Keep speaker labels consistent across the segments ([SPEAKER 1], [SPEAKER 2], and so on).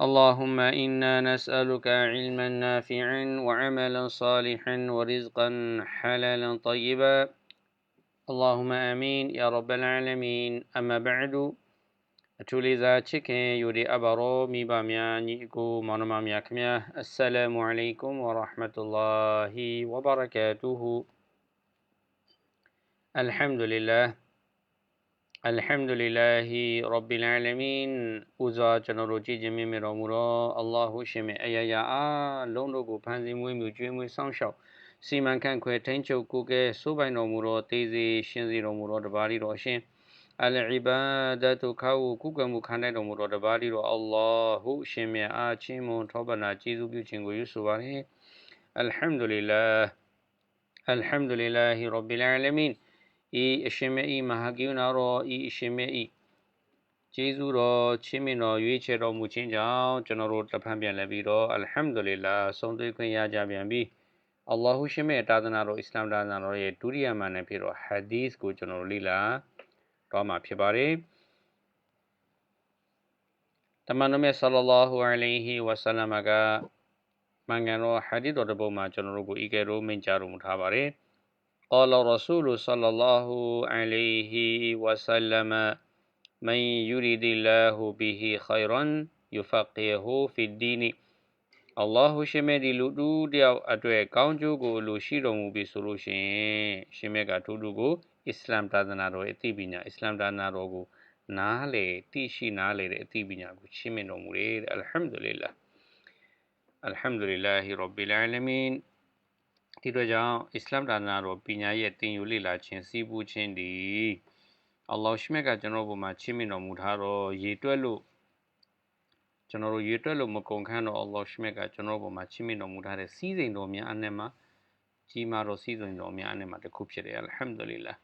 [SPEAKER 1] اللهم إنا نسألك علما نافعا وعملا صالحا ورزقا حلالا طيبا اللهم آمين يا رب العالمين أما بعد အထူးလေးစားချစ်ခင်ယူဒီအဘာရောမိဘများညီအကိုမောင်နှမများခင်ဗျာအစ္စလာမုအလိုင်ကွမ်ဝရဟမတုလာဟီဝဘရကာတူဟူအလ်ဟမ်ဒူလ illah အလ်ဟမ်ဒူလ illah ရဘ်ဘီလ်အာလမင်ဦးစွာကျွန်တော်တို့ကြည်ခြင်းမြင့်မြတ်တော်မူသောအလ္လာဟုရှင်မြတ်အယယာအားလုံးတို့ကိုဖန်ဆင်းမွေးမြူကျွေးမွေးစောင့်ရှောက်စီမံခန့်ခွဲထိန်းချုပ်ကိုယ်ကဲစိုးပိုင်တော်မူသောတေးစီရှင်စီတော်မူသောတပါးရီတော်ရှင်အလ်အီဘာဒတ်ခါဝကုကမှုခံတဲ့တော်မူသောတပါးရီတော်အလ္လာဟုရှင်မြတ်အားချင်းမွန်ထောပနာကျေးဇူးပြုခြင်းကိုယူဆိုပါရယ်အလ်ဟမ် ဤအရှင်မြတ်ဤမဟာကိယနာတော်ဤအရှင်မြတ်ဤကျေးဇူးတော်ချီးမြှင့်တော်ရွေးချယ်တော်မူခြင်းကြောင့်ကျွန်တော်တို့တဖန်ပြန်လဲပြီးတော့အလ်ဟမ်ဒူလ illah ဆုံးသွေးခွင့်ရကြပြန်ပြီအလ္လာဟူရှင်မြတ်တာသနာတော်အစ္စလာမ်တာသနာတော်ရဲ့ဒုတိယမှန်နဲ့ဖြစ်တော့ဟာဒီသ်ကိုကျွန်တော်တို့လေ့လာတော့မှာဖြစ်ပါတယ်တမန်တော်မြတ်ဆလ္လာလာဟူအလိုင်ဟီဝဆလမ်ကမင်္ဂန်တော်ဟာဒီတော်တစ်ပုဒ်မှာကျွန်တော်တို့ကိုဤကဲတော့မိန့်ကြားတော်မူထားပါတယ် قال رسول صلى الله عليه وسلم من يريد الله به خيرا يفقهه في الدين အလ္လာဟူရှင်မြတ်ဒီလူတူတယောက်အတွက်ကောင်းကျိုးကိုလူရှိတော်မူပြီဆိုလို့ရှိရင်ရှင်မြတ်ကတူတူကိုအစ္စလာမ်သာသနာတော်ရဲ့အသိပညာအစ္စလာမ်သာသနာတော်ကိုနားလေသိရှိနားလေတဲ့အသိပညာကိုရှင်းမြင်တော်မူတယ်အလ်ဟမ်ဒူလ illah အလ်ဟမ်ဒူလ illah ရဘ်ဘီလ်အာလမင် ဒီတော့ကြောင့်အစ္စလာမ်သာသနာတော်ပညာရဲ့သင်ယူလေ့လာခြင်းစီးပူးခြင်းဒီအလ္လာဟ်ရှမြတ်ကကျွန်တော်ဘုံမှာချီးမြှင့်တော်မူထားတော့ရေတွက်လို့ကျွန်တော်တို့ရေတွက်လို့မကုန်ခန်းတော့အလ္လာဟ်ရှမြတ်ကကျွန်တော်ဘုံမှာချီးမြှင့်တော်မူထားတဲ့စီးစိမ်တော်များအနက်မှာကြီးမားသောစီးစိမ်တော်များအနက်မှာတစ်ခုဖြစ်တယ်အလ်ဟမ်ဒူလ illah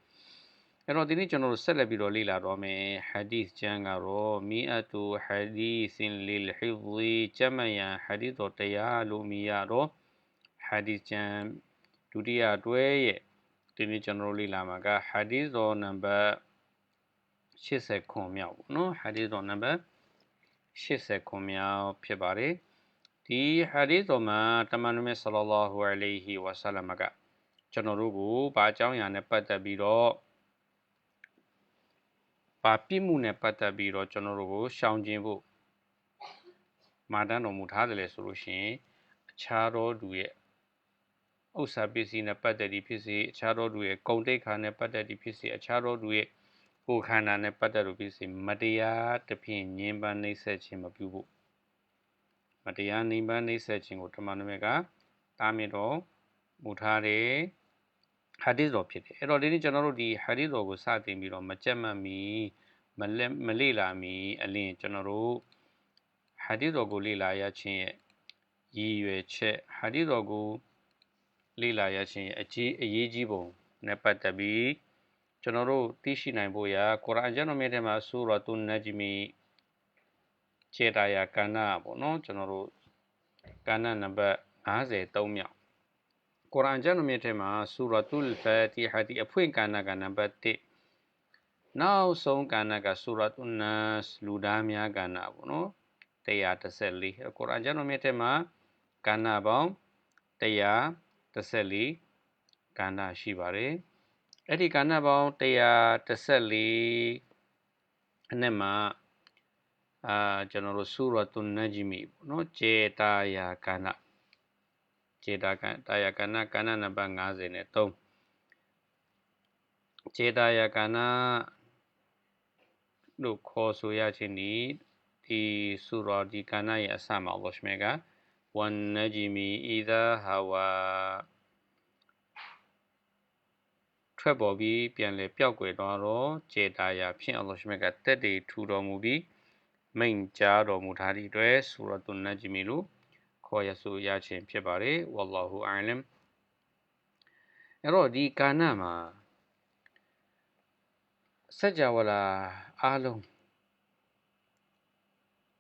[SPEAKER 1] အဲ့တော့ဒီနေ့ကျွန်တော်တို့ဆက်လက်ပြီးတော့လေ့လာတော့မယ်ဟာဒီသ်ကျမ်းကတော့မီအတူဟာဒီစင်လီလ်ဟီဇီကျမ်းယန်ဟာဒီတော်တရားလို့မြည်ရတော့ဟာဒီကျမ်း ဒုတိယတွဲရဲ့ဒီနေ့ကျွန်တော်တို့လေ့လာမှာကဟာဒီတော်နံပါတ်80ခွန်မြောက်ပေါ့နော်ဟာဒီတော်နံပါတ်80ခွန်မြောက်ဖြစ်ပါတယ်ဒီဟာဒီတော်မှာတမန်တော်မြတ်ဆလ္လာလာဟူအလိုင်ဟီဝါဆလမ်ကကျွန်တော်တို့ကိုဘာအကြောင်းအရာနဲ့ပတ်သက်ပြီးတော့ဘာပြစ်မှုနဲ့ပတ်သက်ပြီးတော့ကျွန်တော်တို့ကိုရှောင်ကျဉ်ဖို့မာတန်းတော်မူထားတယ်လေဆိုလို့ရှိရင်အခြားသောသူရဲ့ ဥစ္စာပစ္စည်းနဲ့ပတ်သက်ပြီးဖြစ်စေအခြားသောသူရဲ့ဂုဏ်တိတ်ခါနဲ့ပတ်သက်ပြီးဖြစ်စေအခြားသောသူရဲ့ကိုယ်ခန္ဓာနဲ့ပတ်သက်လို့ဖြစ်စေမတရားတဖြင့်ညှဉ်းပန်းနှိပ်စက်ခြင်းမပြုဖို့မတရားနှိမ်ပန်းနှိပ်စက်ခြင်းကိုဓမ္မနမကတားမြစ်တော်မူထားတယ်ဟာဒီတော်ဖြစ်တယ်အဲ့တော့ဒီနေ့ကျွန်တော်တို့ဒီဟာဒီတော်ကိုစတင်ပြီးတော့မကြက်မှတ်မီမလက်မလေ့လာမီအလင်းကျွန်တော်တို့ဟာဒီတော်ကိုလေ့လာရခြင်းရဲ့ရည်ရွယ်ချက်ဟာဒီတော်ကို လေ့လာရခြင်းရဲ့အကြီးအရေးကြီးပုံနဲ့ပတ်သက်ပြီးကျွန်တော်တို့သိရှိနိုင်ဖို့ရာကုရ်အာန်ကျမ်းတော်မြတ်ထဲမှာဆူရတ်တုန်နဂျမီခြေတာယာကဏ္ဍပေါ့နော်ကျွန်တော်တို့ကဏ္ဍနံပါတ်53မြောက်ကုရ်အာန်ကျမ်းတော်မြတ်ထဲမှာဆူရတ်တုလ်ဖာတီဟာဒီအဖွင့်ကဏ္ဍကနံပါတ်1နောက်ဆုံးကဏ္ဍကဆူရတ်တုန်နတ်လူသားများကဏ္ဍပေါ့နော်114ကုရ်အာန်ကျမ်းတော်မြတ်ထဲမှာကဏ္ဍပေါင်း 114ကဏ္ဍရှိပါတယ်အဲ့ဒီကဏ္ဍပေါင်း114အနက်မှာအာကျွန်တော်တို့ဆူရတ်တုန်နဂျမီပေါ့နော်ကျေတာယာကဏ္ဍခြေတာကတာယာကဏ္ဍကဏ္ဍနံပါတ်53ကျေတာယကနာလို့ခေါ်ဆိုရခြင်းဒီဒီဆူရာဒီကနာရဲ့အစမှာအလ္လာဟ်ရှမေက ဝန်နဂျီမီအီဒါဟာဝါထွက်ပေါ်ပြီးပြန်လေပျောက်ကွယ်သွားတော့ကျေတာယာဖြင့်အလ္လာဟ်ရှမြတ်ကတက်တည်ထူတော်မူပြီးမိန်ကြားတော်မူထားသည့်အတွက်ဆူရတ်နဂျမီလို့ခေါ်ရဆိုရခြင်းဖြစ်ပါတယ်ဝလ္လာဟူအလမ်အဲ့တော့ဒီကာနမှာစัจ java လာအားလုံး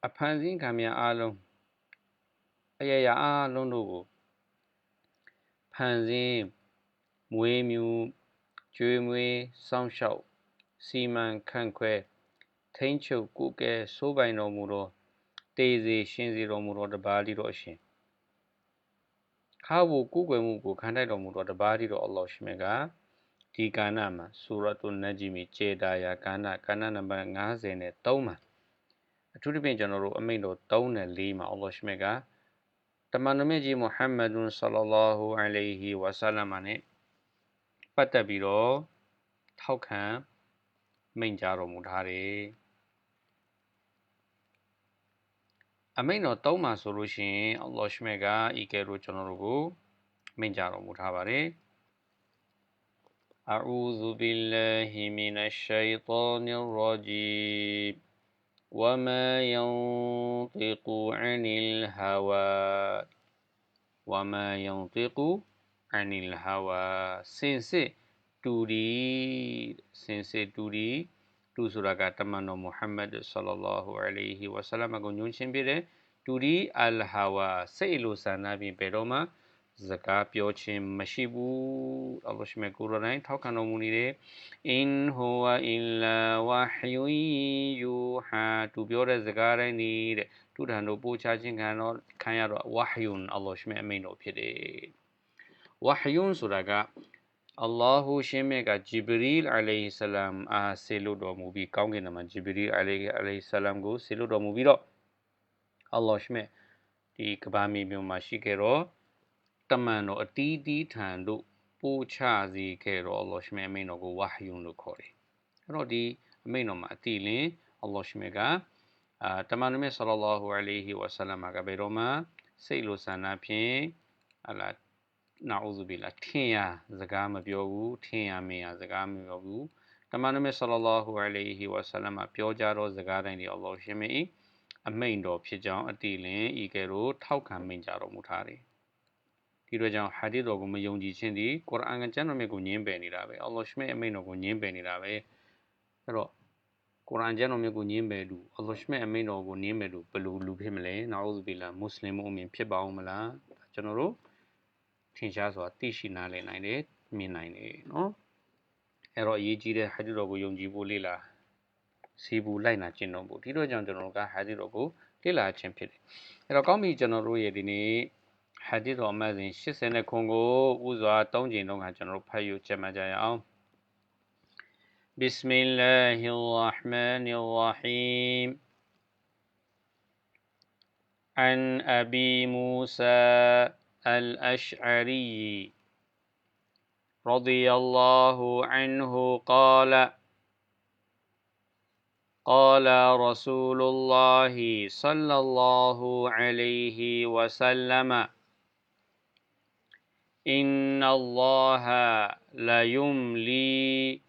[SPEAKER 1] အဖန်ဆင်းခံများအားလုံး အယရာအားလုံးတို့ကိုဖန်ဆင်းမွေးမြူကျွေးမွေးစောင့်ရှောက်စီမံခန့်ခွဲထိန်းချုပ်ကုကဲစိုးပိုင်တော်မူသောတေစီရှင်စီတော်မူသောတပါးတိတော်အရှင်ခါဝကုကွယ်မှုကိုခံတိုက်တော်မူသောတပါးတိတော်အလ္လာဟ်ရှိမြတ်ကဒီကာနမှာဆူရတ်တုနဂျီမီကျေတာယာကာနကာနနံပါတ်50နဲ့3မှာအထူးသဖြင့်ကျွန်တော်တို့အမိန့်တော်3နဲ့4မှာအလ္လာဟ်ရှိမြတ်က တမန်တော်မြတ်ကြီးမုဟမ္မဒ်ဆလ္လာလာဟူအလိုင်ဟီဝါဆလမ်နဲ့ပတ်သက်ပြီးတော့ထောက်ခံမိန့်ကြားတော်မူထားတယ်အမိန့်တော်သုံးမှာဆိုလို့ရှိရင်အလ္လာဟ်ရှမေကဤကဲ့သို့ကျွန်တော်တို့ကိုမိန့်ကြားတော်မူထားပါတယ် أعوذ بالله من الشيطان الرجيم وما ينطق عن الهوى وما ينطق عن الهوى စင်စစ်တူဒီစင်စစ်တူဒီတူဆိုတာကတမန်တော်မုဟမ္မဒ်ဆလ္လာလာဟူအလိုင်ဟီဝါဆလမ်ကိုညွှန်ချင်းပြတဲ့တူဒီအလ်ဟာဝါစိတ်လိုဆန္ဒဖြင့်ဘယ်တော့မှ စကားပြောခြင်းမရှိဘူးအလ္လာဟ်ရှမေကုရ်အာန်ထောက်ခံတော်မူနေတယ်အင်ဟူဝအင်လာဝဟယူယူဟာသူပြောတဲ့စကားတိုင်းနေတဲ့သူထံတို့ပို့ချခြင်းခံတော့ခံရတော့ဝဟယူန်အလ္လာဟ်ရှမေအမိန်တော်ဖြစ်တယ်ဝဟယူန်ဆိုတာကအလ္လာဟူရှင်မြတ်ကဂျီဘရီလ်အလိုင်ဆလမ်အားဆေလို့တော်မူပြီးကောင်းကင်မှာဂျီဘရီလ်အလိုင်အလိုင်ဆလမ်ကိုဆေလို့တော်မူပြီးတော့အလ္လာဟ်ရှင်မြတ်ဒီကဘာမီမြို့မှာရှိခဲ့တော့ တမန်တော်အတီးတီးထံတို့ပို့ချစေခဲ့တော့အလ္လာဟ်ရှင်မြတ်အမိန်တော်ကိုဝါဟယွန်လို့ခေါ်တယ်အဲ့တော့ဒီအမိန်တော်မှာအတီးလင်းအလ္လာဟ်ရှင်မြတ်ကအာတမန်တော်မြတ်ဆလ္လာလာဟူအလိုင်ဟီဝါဆလမ်ကဘယ်တော့မှစိတ်လိုဆန္ဒဖြင့်အလားနာအူဇူဘီလာထင်ရစကားမပြောဘူးထင်ရမင်းရစကားမပြောဘူးတမန်တော်မြတ်ဆလလာဟူအလိုင်ဟီဝါဆလမ်ကပြောကြတော့စကားတိုင်းဒီအလ္လာဟ်ရှင်မီအမိန်တော်ဖြစ်ကြောင်းအတိလင်ဤကဲ့သို့ထောက်ခံမိန်ကြတော်မူထားတယ် ဒီလိုကြောင့်ဟာဒီတော်ကိုမယုံကြည်ခြင်းဒီကုရ်အာန်ကကျမ်းတော်မြတ်ကိုညင်းပယ်နေတာပဲအလ္လာဟ်ရှင်မီအမိန်တော်ကိုညင်းပယ်နေတာပဲအဲ့တော့ကုရ်အာန်ကျမ်းတော်မြတ်ကိုညင်းပယ်လူအလ္လာဟ်ရှင်မီအမိန်တော်ကိုညင်းပယ်လူဘယ်လိုလူဖြစ်မလဲနာအူဇူဘီလာမွတ်စလင်မုအမင်ဖြစ်ပါအောင်မလားကျွန်တော်တို့ထင်ရှားစွာသိရှိနားလည်နိုင်တယ်မြင်နိုင်တယ်နော်အဲ့တော့အရေးကြီးတဲ့ဟာဒီတော်ကိုယုံကြည်ဖို့လေ့လာစီဘူးလိုက်နာကျင့်တော်ဖို့ဒီတော့ကြောင့်ကျွန်တော်တို့ကဟာဒီတော်ကိုလေ့လာခြင်းဖြစ်တယ်အဲ့တော့ကောင်းပြီကျွန်တော်တို့ရဲ့ဒီနေ့ ဟာဒီတော်အမှတ်စဉ်80ခုကိုဥစွာ၃ချိန်လုံးကကျွန်တော်တို့ဖတ်ယူချက်မှကြရအောင် بسم الله الرحمن الرحيم عن أبي موسى الأشعري رضي الله عنه قال قال رسول الله صلى الله عليه وسلم إن الله ليملي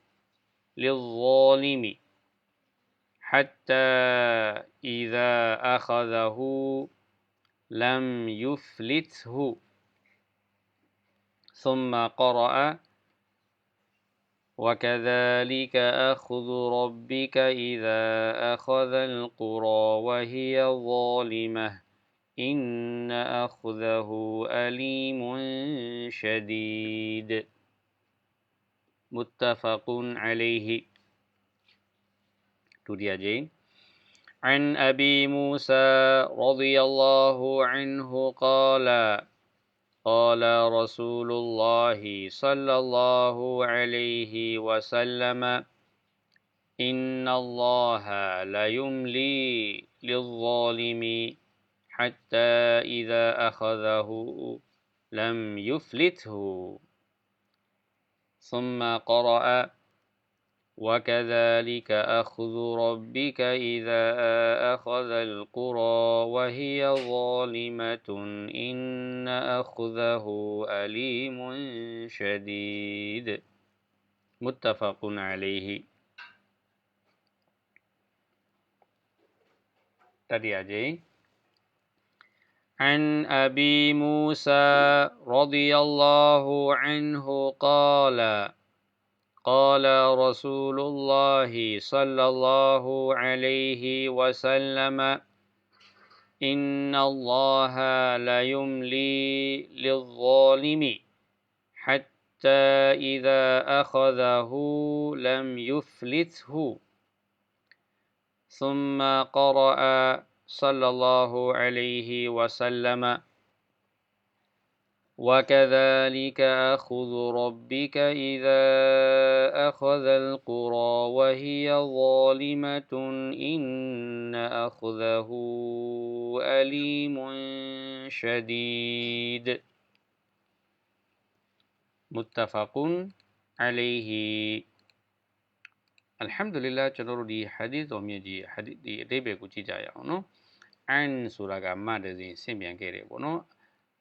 [SPEAKER 1] للظالم حتى إذا أخذه لم يفلته. ثم قرأ وكذلك أخذ ربك إذا أخذ القرى وهي ظالمة. إن أخذه أليم شديد. متفق عليه. جين عن أبي موسى رضي الله عنه قال قال رسول الله صلى الله عليه وسلم إن الله ليملي للظالم حتى إذا أخذه لم يفلته. ثم قرأ وكذلك أخذ ربك إذا أخذ القرى وهي ظالمة. إن أخذه أليم شديد. متفق عليه. ترياجي عن أبي موسى رضي الله عنه قال قال رسول الله صلى الله عليه وسلم إن الله لا يملي للظالم حتى إذا أخذه لم يفلته. ثم قرأ صلى الله عليه وسلم وكذلك أخذ ربك إذا أخذ القرى وهي ظالمة إن أخذه أليم شديد متفق عليه الحمد لله ကျွန်တော်တို့ဒီ hadith တော်မြတ်ကြီး hadith ဒီအတိတ်ပဲကိုကြည့်ကြရအောင်နော် อันสุรากามาดะซีဆင့်ပြန်ခဲ့တယ်ပေါ့နော်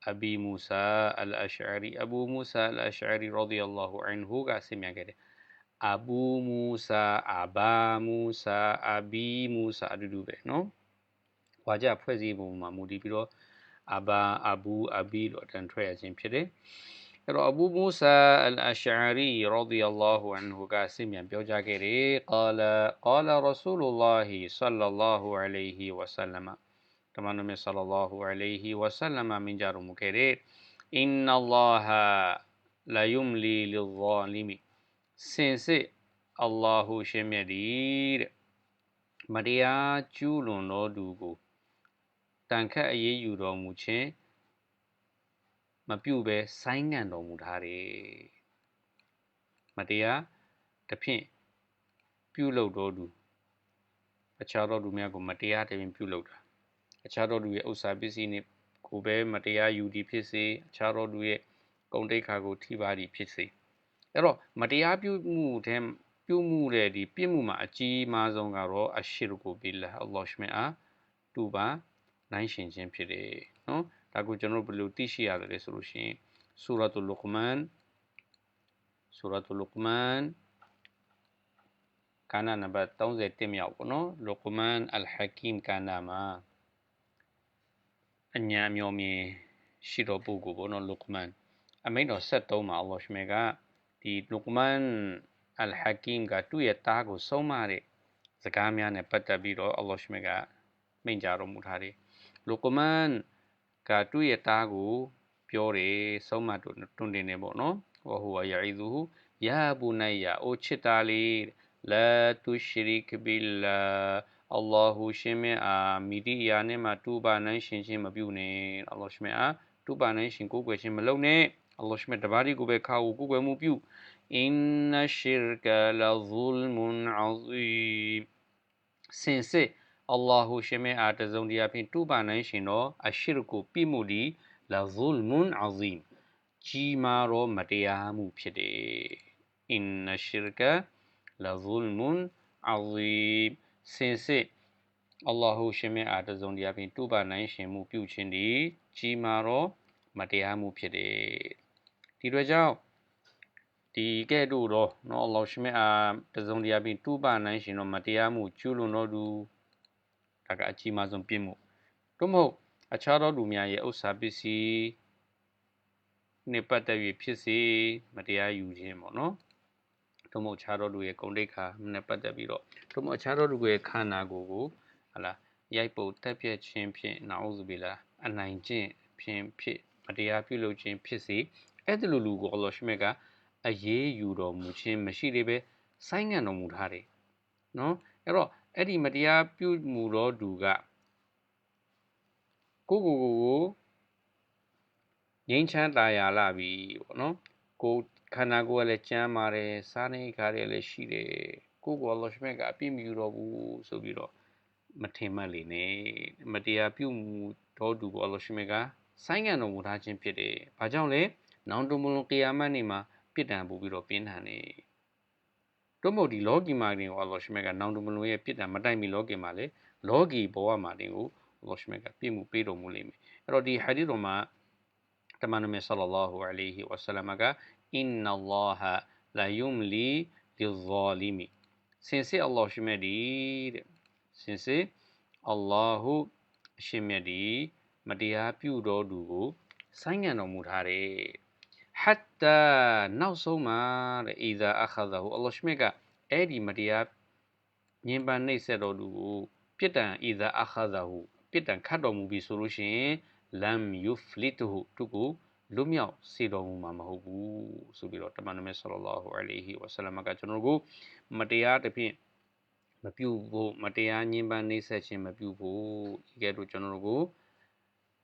[SPEAKER 1] အဘီမူဆာအလ်အရှ်အရီအဘူမူဆာအလ်အရှ်အရီရာဒီအလ္လာဟူအန်ဟူကဆင့်ပြန်ခဲ့တယ်အဘူမူဆာအဘာမူဆာအဘီမူဆာအတူတူပဲနော်ဝါကြဖွဲ့စည်းပုံမှာမူတည်ပြီးတော့အဘာအဘူအဘီလို့အတန်ထွက်ရခြင်းဖြစ်တယ်အဲ့တော့အဘူမူဆာအလ်အရှ်အရီရာဒီအလ္လာဟူအန်ဟူကဆင့်ပြန်ပြောကြားခဲ့တယ်ကာလာကာလာရာဆူလူလာဟီဆလ္လာလာဟူအလိုင်ဟီဝဆလမ် တမန်တော်မြတ်ဆလလောဟူအလိုင်ဟီဝဆလမ်မင်ကြတော်မူခဲ့တဲ့အင်နလာဟာလာယုမ်လီလီဇာလီမီစင်စစ်အလ္လာဟူရှင်မြတ်ဒီတဲ့မတရားကျူးလွန်တော်သူကိုတန်ခတ်အရေးယူတော်မူခြင်းမပြုဘဲဆိုင်းငံ့တော်မူထားတယ်မတရားတဖြင့်ပြုလုပ်တော်သူအခြားသောသူများကိုမတရားတဖြင့်ပြုလုပ်တာ အခြားသောသူရဲ့ဥစ္စာပစ္စည်းနှင့်ကိုပဲမတရားယူသည်ဖြစ်စေအခြားသောသူရဲ့ဂုဏ်တိတ်ခါကိုထိပါသည်ဖြစ်စေအဲ့တော့မတရားပြုမှုတဲ့ပြုမှုတဲ့ဒီပြစ်မှုမှာအကြီးမားဆုံးကတော့အရှိရကိုဘီလာအလ္လာဟ်ရှမအားတူပါနိုင်ရှင်ခြင်းဖြစ်တယ်နော်ဒါကိုကျွန်တော်ဘယ်လိုသိရှိရတယ်လဲဆိုလို့ရှိရင်ဆူရတ်လုကမန်ဆူရတ်လုကမန်ကာနာနံပါတ်31မြောက်ပေါ့နော်လုကမန်အလ်ဟကီမ်ကာနာမှာ အညာမျောမြင်ရှိတော်ပုဂ္ဂိုလ်ပေါ့နော်လုကမန်အမိန့်တော်73မှာအလ္လာဟ်ရှမေကဒီလုကမန်အလ်ဟကီမ်ကသူ့ရဲ့သားကိုဆုံးမတဲ့စကားများနဲ့ပတ်သက်ပြီးတော့အလ္လာဟ်ရှမေကမိန့်ကြားတော်မူထားတယ်လုကမန်ကသူ့ရဲ့သားကိုပြောတယ်ဆုံးမတွန်းတင်နေပေါ့နော်ဝဟူဝယာအီဇူယာဘူနိုင်ယာအိုချစ်သားလေးလာတူရှရီကဘီလာ အလ္လာဟူရှင်မြတ်အားမိတိအရာနဲ့မှတူပါနိုင်ရှင်ချင်းမပြုနဲ့အလ္လာဟ်ရှင်မြတ်အားတူပါနိုင်ရှင်ကိုယ်ွယ်ခြင်းမလုပ်နဲ့အလ္လာဟ်ရှင်မြတ်တပါးဒီကိုပဲခါကိုကိုယ်ွယ်မှုပြုအင်နရှီရကလာဇူလ်မွန်အဇီစင်စစ်အလ္လာဟူရှင်မြတ်အားတစုံတရာဖြင့်တူပါနိုင်ရှင်တော့အရှိရကိုပြမှုဒီလာဇူလ်မွန်အဇီကြီးမားသောမတရားမှုဖြစ်တယ်အင်နရှီရကလာဇူလ်မွန်အဇီ စင်စစ်အလ္လာဟုရှင်မြတ်အားတစုံတရာဖြင့်တူပါနိုင်ရှင်မှုပြုခြင်းသည်ကြီးမားသောမတရားမှုဖြစ်တယ်ဒီတို့ကြောင့်ဒီကဲ့သို့သောနော်အလ္လာဟ်ရှင်မြတ်အားတစုံတရာဖြင့်တူပါနိုင်ရှင်သောမတရားမှုကျူးလွန်တော်သူဒါကအကြီးမားဆုံးပြစ်မှုတို့မဟုတ်အခြားသောလူများရဲ့ဥစ္စာပစ္စည်းနှင့်ပတ်သက်၍ဖြစ်စေမတရားယူခြင်းပေါ့နော် တို့မဟုတ်ခြားသောလူရဲ့ဂုဏ်တိတ်ခါနဲ့ပတ်သက်ပြီးတော့တို့မဟုတ်ခြားသောလူရဲ့ခန္ဓာကိုယ်ကိုဟလာရိုက်ပုတ်တက်ပြက်ခြင်းဖြင့်နာဥဇဘီလာအနိုင်ကျင့်ဖြင့်ဖြစ်မတရားပြုလုပ်ခြင်းဖြစ်စေအဲ့ဒီလိုလူကိုအလ္လာဟ်ရှမြတ်ကအရေးယူတော်မူခြင်းမရှိသေးပဲဆိုင်းငံ့တော်မူထားတယ်နော်အဲ့တော့အဲ့ဒီမတရားပြုမှုတော်သူကကိုကိုကိုကိုငြိမ်းချမ်းသာယာလာပြီပေါ့နော်ကို ခန္ဓာကိုယ်ကလည်းကျမ်းပါတယ်စားနေခါတွေလည်းရှိတယ်ကိုကိုအလ္လာဟ်ရှမြတ်ကအပြစ်မယူတော့ဘူးဆိုပြီးတော့မထင်မှတ်လေနဲ့မတရားပြုမှုတော်သူကိုအလ္လာဟ်ရှမြတ်ကဆိုင်းငံ့တော်မူထားခြင်းဖြစ်တယ်။ဘာကြောင့်လဲ။နောင်တမလွန်ကီယာမတ်နေ့မှာပြစ်ဒဏ်ပို့ပြီးတော့ပြင်းထန်နေတို့မဟုတ်ဒီလောကီမှာတင်ကိုအလ္လာဟ်ရှမြတ်ကနောင်တမလွန်ရဲ့ပြစ်ဒဏ်မတိုင်မီလောကီမှာလေလောကီဘဝမှာတင်ကိုအလ္လာဟ်ရှမြတ်ကပြစ်မှုပေးတော်မူလိမ့်မယ်အဲ့တော့ဒီဟာဒီတော်မှာတမန်တော်မြတ်ဆလ္လာလာဟူအလိုင်ဟီဝဆလမ်က အင်နလ္လာဟလာယုမ်လီလီဇာလီမီစင်စစ်အလ္လာဟ်ရှမြတ်ဒီတဲ့စင်စစ်အလ္လာဟူအရှင်မြတ်ဒီမတရားပြုတော်သူကိုဆိုင်းငံ့တော်မူထားတယ်ဟတ်တာနောက်ဆုံးမှာတဲ့အီဇာအခါဇာဟူအလ္လာဟ်ရှမြတ်ကအဲ့ဒီမတရားညင်ပန်းနှိပ်စက်တော်သူကိုပြစ်ဒဏ်အီဇာအခါဇာဟူပြစ်ဒဏ်ခတ်တော်မူပြီဆိုလို့ရှိရင်လမ်ယူဖလစ်ဟူသူကို လွတ်မြောက်စေတော်မူမှာမဟုတ်ဘူးဆိုပြီးတော့တမန်တော်မြတ်ဆလလောဟူအလိုင်ဟီဝဆလမ်ကကျွန်တော်တို့ကိုမတရားတစ်ဖြင့်မပြုဖို့မတရားညှဉ်းပန်းနှိပ်စက်ခြင်းမပြုဖို့ဒီကဲတော့ကျွန်တော်တို့ကို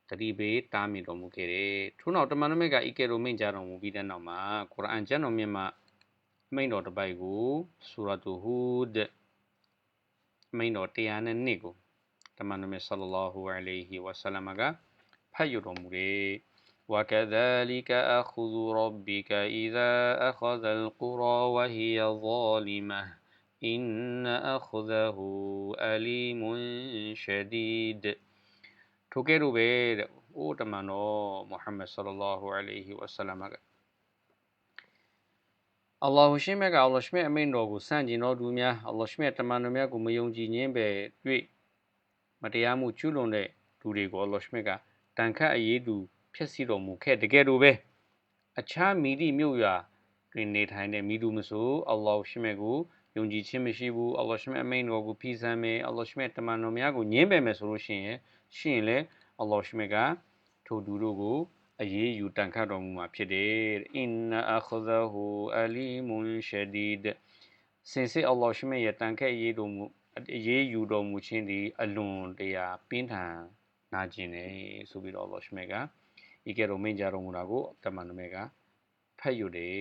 [SPEAKER 1] တတိပေတားမြစ်တော်မူခဲ့တယ်ထို့နောက်တမန်တော်မြတ်ကဤကဲတော့မိန့်ကြားတော်မူပြီးတဲ့နောက်မှာကုရ်အာန်ကျမ်းတော်မြတ်မှာမိန့်တော်တစ်ပိုက်ကိုဆူရာတူဟူဒ်မိန့်တော်တရားနဲ့နှစ်ကိုတမန်တော်မြတ်ဆလလောဟူအလိုင်ဟီဝဆလမ်ကဖတ်ယူတော်မူတယ် وكذلك أخذ ربك إذا أخذ القرى وهي ظالمة إن أخذه أليم شديد ထိုကဲ့သို့ပဲတဲ့အိုးတမန်တော်မုဟမ္မဒ်ဆလလာဟူအလိုင်ဟီဝဆလမ်ကအလ္လာဟ်ရှိမြတ်ကအလ္လာဟ်ရှိမြတ်အမိန့်တော်ကိုစန့်ကျင်တော်သူများအလ္လာဟ်ရှိမြတ်တမန်တော်များကိုမယုံကြည်ခြင်းပဲတွေ့မတရားမှုကျူးလွန်တဲ့သူတွေကိုအလ္လာဟ်ရှိမြတ်ကတန်ခတ်အရေးတူ ဖျက်ဆီးတော်မူခဲ့တကယ်လို့ပဲအခြားမိသည့်မြို့ရွာတွင်နေထိုင်တဲ့မိသူမဆိုအလ္လာဟ်ရှိမြတ်ကိုယုံကြည်ခြင်းမရှိဘူးအလ္လာဟ်ရှိမြတ်အမိန့်တော်ကိုဖီးဆမ်းမယ်အလ္လာဟ်ရှိမြတ်တမန်တော်များကိုညှင်းပယ်မယ်ဆိုလို့ရှိရင်ရှိရင်လည်းအလ္လာဟ်ရှိမြတ်ကထိုသူတို့ကိုအရေးယူတန်ခတ်တော်မူမှာဖြစ်တယ်အင်နာအခဇဟူအလီမွန်ရှဒီဒ်စင်စစ်အလ္လာဟ်ရှိမြတ်ရဲ့တန်ခတ်ရေးတော်မူအရေးယူတော်မူခြင်းဒီအလွန်တရာပြင်းထန်နာကျင်တယ်ဆိုပြီးတော့အလ္လာဟ်ရှိမြတ်က ဤကဲ့သို့မိန့်ကြားတော်မူတာကိုတမန်တော်မြတ်ကဖတ်ယူတယ်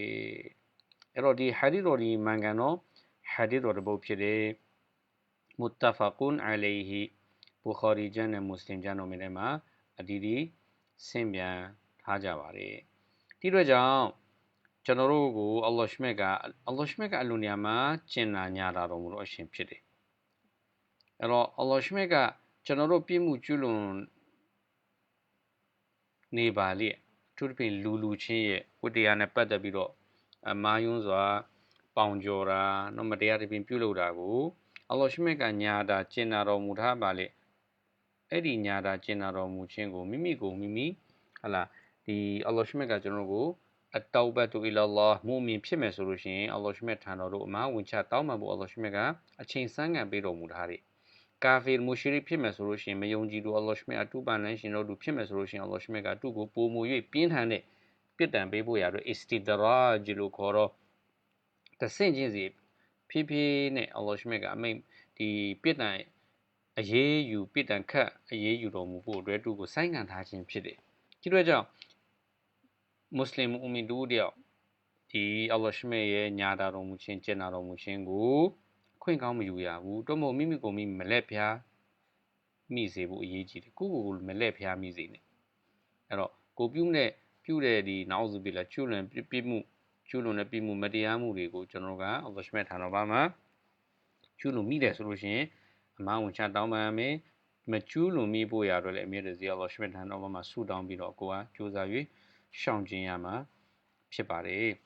[SPEAKER 1] အဲ့တော့ဒီဟာဒီတော်ဒီမန်ကန်တော့ဟာဒီတော်တစ်ပုဒ်ဖြစ်တယ်မုတ္တဖကွန်အလိုင်ဟီဘူခါရီကျမ်းနဲ့မွတ်စလင်ကျမ်းတော်မြတ်ထဲမှာအဒီဒီဆင့်ပြန်ထားကြပါတယ်ဒီတော့ကြောင့်ကျွန်တော်တို့ကိုအလ္လာဟ်ရှမြတ်ကအလ္လာဟ်ရှမြတ်ကအလိုနေရာမှာကျင်နာညာတာတော်မူတော့အရှင်ဖြစ်တယ်အဲ့တော့အလ္လာဟ်ရှမြတ်ကကျွန်တော်တို့ပြည့်မှုကျွလွန် နေပါလေသူတပင်လူလူချင်းရဲ့ဝတ္တရားနဲ့ပတ်သက်ပြီးတော့အမာယွန်းစွာ ပေါင်ကျော်တာနော်မတရားတပင်ပြုလုပ်တာကိုအလ္လာဟ်ရှမြတ်ကညာတာကျင်နာတော်မူထားပါလေအဲ့ဒီညာတာကျင်နာတော်မူခြင်းကိုမိမိကိုမိမိဟလာဒီအလ္လာဟ်ရှမြတ်ကကျွန်တော်ကိုအတောဘတ်တူအီလာလာမူမင်ဖြစ်မယ်ဆိုလို့ရှိရင်အလ္လာဟ်ရှမြတ်ထံတော်တို့အမှားဝင်ချတောင်းမှဖို့အလ္လာဟ်ရှမြတ်ကအချိန်ဆန်းငံပေးတော်မူထားတယ် ကာဖီမူရှရီဖြစ်မယ်ဆိုလို့ရှိရင်မယုံကြည်သူအလ္လာဟ်ရှမြတ်အတူပန်နိုင်ရှင်တို့သူဖြစ်မယ်ဆိုလို့ရှိရင်အလ္လာဟ်ရှမြတ်ကသူ့ကိုပိုမို၍ပြင်းထန်တဲ့ပြစ်ဒဏ်ပေးဖို့ရတော့ istidrar လို့ခေါ်တော့တဆင့်ချင်းစီဖြည်းဖြည်းနဲ့အလ္လာဟ်ရှမြတ်ကအမိန်ဒီပြစ်ဒဏ်အရေးယူပြစ်ဒဏ်ခတ်အရေးယူတော်မူဖို့အတွက်သူ့ကိုဆိုင်းငံ့ထားခြင်းဖြစ်တယ်ဒီတော့ကြောင့်မွတ်စလင်အူမီတို့တယောက်ဒီအလ္လာဟ်ရှမြတ်ရဲ့ညာတာတော်မူခြင်းကျင့်တာတော်မူခြင်းကို ခွင့်ကောင်းမယူရဘူးတော့မို့မိမိကိုမိမလက်ဖျားမိစေဖို့အရေးကြီးတယ်ကိုကိုကိုမလက်ဖျားမိစေနဲ့အဲ့တော့ကိုပြုတဲ့ပြုတဲ့ဒီနောက်စုပြီလားကျွလွန်ပြမှုကျွလွန်တဲ့ပြမှုမတရားမှုတွေကိုကျွန်တော်ကအလ္လာဟ်ရှမြတ်ထာတော်ဘာမှာကျွလွန်မိတယ်ဆိုလို့ရှိရင်အမဝန်ချတောင်းပန်မယ်မကျူးလွန်မိဖို့ရတော့လည်းအမြဲတစေအလ္လာဟ်ရှမြတ်ထာတော်ဘာမှာဆုတောင်းပြီးတော့ကိုကကြိုးစား၍ရှောင်ကျဉ်ရမှာဖြစ်ပါတယ်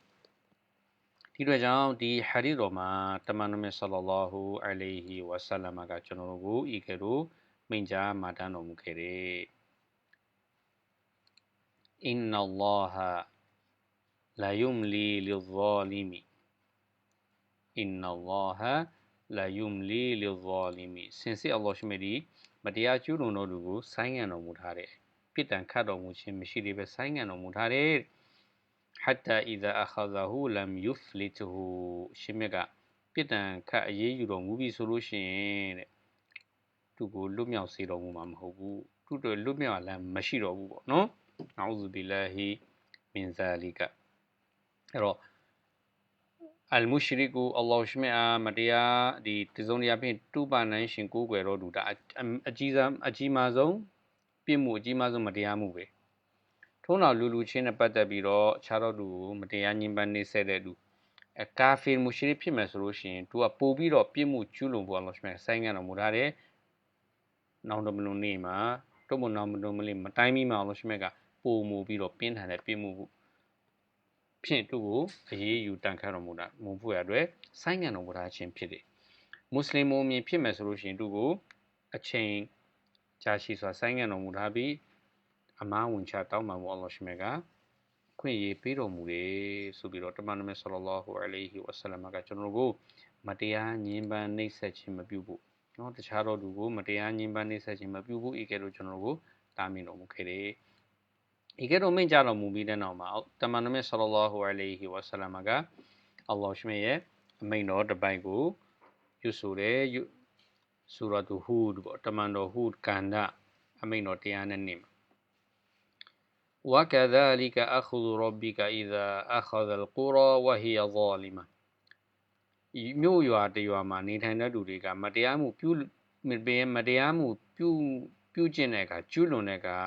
[SPEAKER 1] ဒီတော့ကြောင့်ဒီဟာဒီတော်မှာတမန်တော်မြတ်ဆလ္လာလာဟူအလိုင်ဟီဝါဆလမ်ကကျွန်တော်တို့ကိုဤကဲ့သို့မိန့်ကြားမှာတမ်းတော်မူခဲ့တယ်အင်နလ္လာဟလာယုမ်လီလီဇာလီမီအင်နလ္လာဟလာယုမ်လီလီဇာလီမီစင်စစ်အလ္လာဟ်ရှိမြတ်မတရားကျူးလွန်တော်သူကိုဆိုင်းငံ့တော်မူထားတယ်ပြစ်ဒဏ်ခတ်တော်မူခြင်းမရှိသေးပဲဆိုင်းငံ့တော်မူထားတယ် hatta idha akhadhahu lam yuflithu ရှင်မြတ်ကပြစ်ဒဏ်ခတ်အရေးယူတော်မူပြီဆိုလို့ရှိရင်တဲ့သူကိုလွတ်မြောက်စေတော်မူမှာမဟုတ်ဘူးသူတို့လွတ်မြောက်လမ်းမရှိတော့ဘူးပေါ့နော်အောဇူဘီလာဟီမင်ဇာလီကအဲ့တော့အလ်မုရှရီကူအလ္လာဟ်ရှမြတ်မတရားဒီတစုံတရာဖြင့်တူပါနိုင်ရှင်ကိုးကွယ်တော်သူဒါအကြီးစားအကြီးမားဆုံးပြစ်မှုအကြီးမားဆုံးမတရားမှုပဲ ထုံးတော်လူလူချင်းနဲ့ပတ်သက်ပြီးတော့ခြားတော်သူကိုမတရားညှဉ်းပန်းနှိပ်စက်တဲ့သူအဲကာဖီမူရှရီဖြစ်မယ်ဆိုလို့ရှိရင်သူကပို့ပြီးတော့ပြစ်မှုကျူးလွန်ဖို့အလ္လာဟ်ရှမြတ်ဆိုင်းငံတော်မူထားတယ်နောင်တမလုံနေမှာတော့မနောင်မလုံမလေးမတိုင်းမိမှာအလ္လာဟ်ရှမြတ်ကပို့မှုပြီးတော့ပြင်းထန်တဲ့ပြစ်မှုဖြင့်သူ့ကိုအရေးယူတန်ခတ်တော်မူတာမူဖို့ရအတွက်ဆိုင်းငံတော်မူထားခြင်းဖြစ်တယ်မွတ်စလင်မုံမြင်ဖြစ်မယ်ဆိုလို့ရှိရင်သူ့ကိုအချိန်ကြာရှည်စွာဆိုင်းငံတော်မူထားပြီး အမားဝင်ချတောင်းပန်ဖို့အလ္လာဟ်ရှမြတ်ကခွင့်ရေးပေးတော်မူတယ်ဆိုပြီးတော့တမန်တော်မြတ်ဆလ္လာလဟူအလိုင်ဟီဝဆလမ်ကကျွန်တော်တို့ကိုမတရားညှဉ်းပန်းနှိပ်စက်ခြင်းမပြုဖို့နော်တခြားသောလူကိုမတရားညှဉ်းပန်းနှိပ်စက်ခြင်းမပြုဖို့ဤကဲ့သို့ကျွန်တော်တို့ကိုတားမြစ်တော်မူခဲ့တယ်ဤကဲ့သို့မိန့်ကြားတော်မူပြီးတဲ့နောက်မှာတမန်တော်မြတ်ဆလ္လာလဟူအလိုင်ဟီဝဆလမ်ကအလ္လာဟ်ရှမြတ်ရဲ့အမိန့်တော်တစ်ပိုက်ကိုပြုဆိုတယ်ဆူရာတူဟူဒ်ပေါ့တမန်တော်ဟူဒ်ကန္ဒအမိန့်တော်တရားနဲ့နေမှာ وكذلك أخذ ربك إذا أخذ القرى وهي ظالمة မြို့ရွာတရွာမှာနေထိုင်တဲ့လူတွေကမတရားမှုပြုမတရားမှုပြုပြုကျင့်တဲ့အခါကျူးလွန်တဲ့အခါ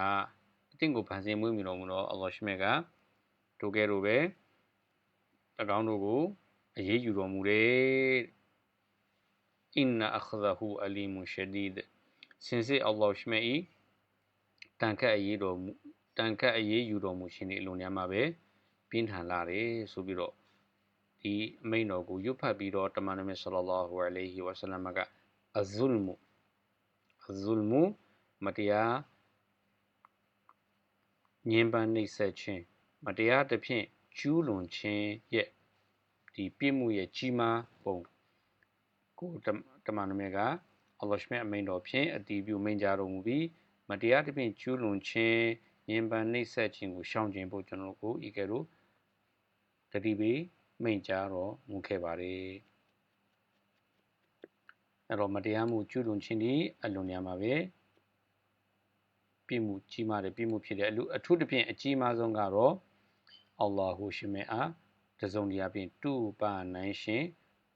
[SPEAKER 1] အတင့်ကိုဖန်ဆင်းမွေးမြူတော်မူတော့အလ္လာဟ်ရှမြတ်ကတို့ကဲ့သို့ပဲ၎င်းတို့ကိုအရေးယူတော်မူတယ်အင်နာအခဇဟူအလီမူရှဒီဒ်စင်စစ်အလ္လာဟ်ရှမြတ်ဤတန်ခတ်အရေးတော်မူ တန်ခတ်အရေးယူတော်မူခြင်းဒီအလိုများမှာပဲပြင်းထန်လာတယ်ဆိုပြီးတော့ဒီအမိန့်တော်ကိုရွတ်ဖတ်ပြီးတော့တမန်တော်မြတ်ဆလလောဟူအလိုင်ဟီဝဆလမ်ကအဇုလ်မူအဇုလ်မူမတရားညင်ပန်းနှိပ်စက်ခြင်းမတရားတစ်ဖြင့်ကျူးလွန်ခြင်းရဲ့ဒီပြစ်မှုရဲ့ကြီးမားပုံကိုတမန်တော်မြတ်ကအလ္လာဟ်မြတ်အမိန့်တော်ဖြင့်အတီးပြုမိန့်ကြားတော်မူပြီးမတရားတစ်ဖြင့်ကျူးလွန်ခြင်း ညင်ပန်းနှိပ်စက်ခြင်းကိုရှောင်ကျဉ်ဖို့ကျွန်တော်တို့ဤကဲ့သို့တတိပိမိန့်ကြားတော်မူခဲ့ပါတယ်အဲ့တော့မတရားမှုကျူးလွန်ခြင်းဒီအလွန်များမှာပဲပြမှုကြီးမားတဲ့ပြမှုဖြစ်တဲ့အလူအထူးသဖြင့်အကြီးမားဆုံးကတော့အလ္လာဟူရှိမေအားတစုံတရာဖြင့်တူပါနိုင်ရှင်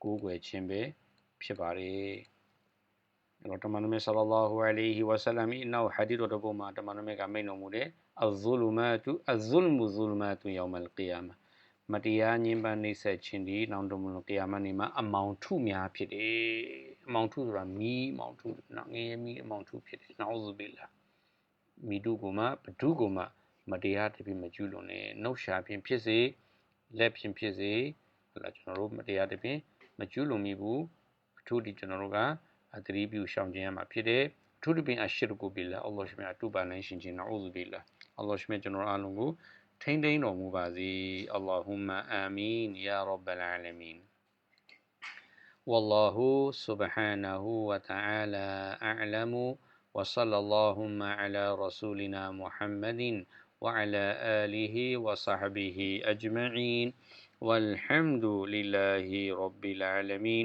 [SPEAKER 1] ကိုးကွယ်ခြင်းပဲဖြစ်ပါတယ် တော့တမန်တော်မြတ်ဆလလောဟူအလိုင်ဟီဝဆလမ်ဤနောက်ဟာဒီတော်တစ်ပုဒ်မှာတမန်တော်မြတ်ကမိန့်တော်မူတဲ့အဇူလူမတ်တူအဇူလ်မူဇူလ်မတ်တူယောမလ်ကီယာမမတရားညှဉ်းပန်းနှိပ်စက်ခြင်းဒီနောက်တော်မူလို့ကီယာမတ်နေ့မှာအမောင်ထုများဖြစ်တယ်အမောင်ထုဆိုတာမီးအမောင်ထုနော်ငရေမီးအမောင်ထုဖြစ်တယ်နောဇူဘီလာမိတုကိုမှဘဒုကိုမှမတရားတပြည့်မကျူးလွန်နဲ့နှုတ်ရှာဖြင့်ဖြစ်စေလက်ဖြင့်ဖြစ်စေဟလာကျွန်တော်တို့မတရားတပြည့်မကျူးလွန်မိဘူးအထူးဒီကျွန်တော်တို့က အသတိပြုရှောင်ကျဉ်ရမှာဖြစ်တယ်အထူးသဖြင့်အရှိရကိုဘီလာအလ္လာဟ်ရှမြတ်အတူပါနိုင်ရှင်ချင်းနာအူဇူဘီလာအလ္လာဟ်ရှမြတ်ကျွန်တော်အားလုံးကိုထိမ့်သိမ်းတော်မူပါစေအလ္လာဟူမအာမင်ယာရဘ်လ်အာလမင် والله سبحانه وتعالى أعلم وصلى اللهم على رسولنا محمد وعلى آله وصحبه أجمعين والحمد لله رب العالمين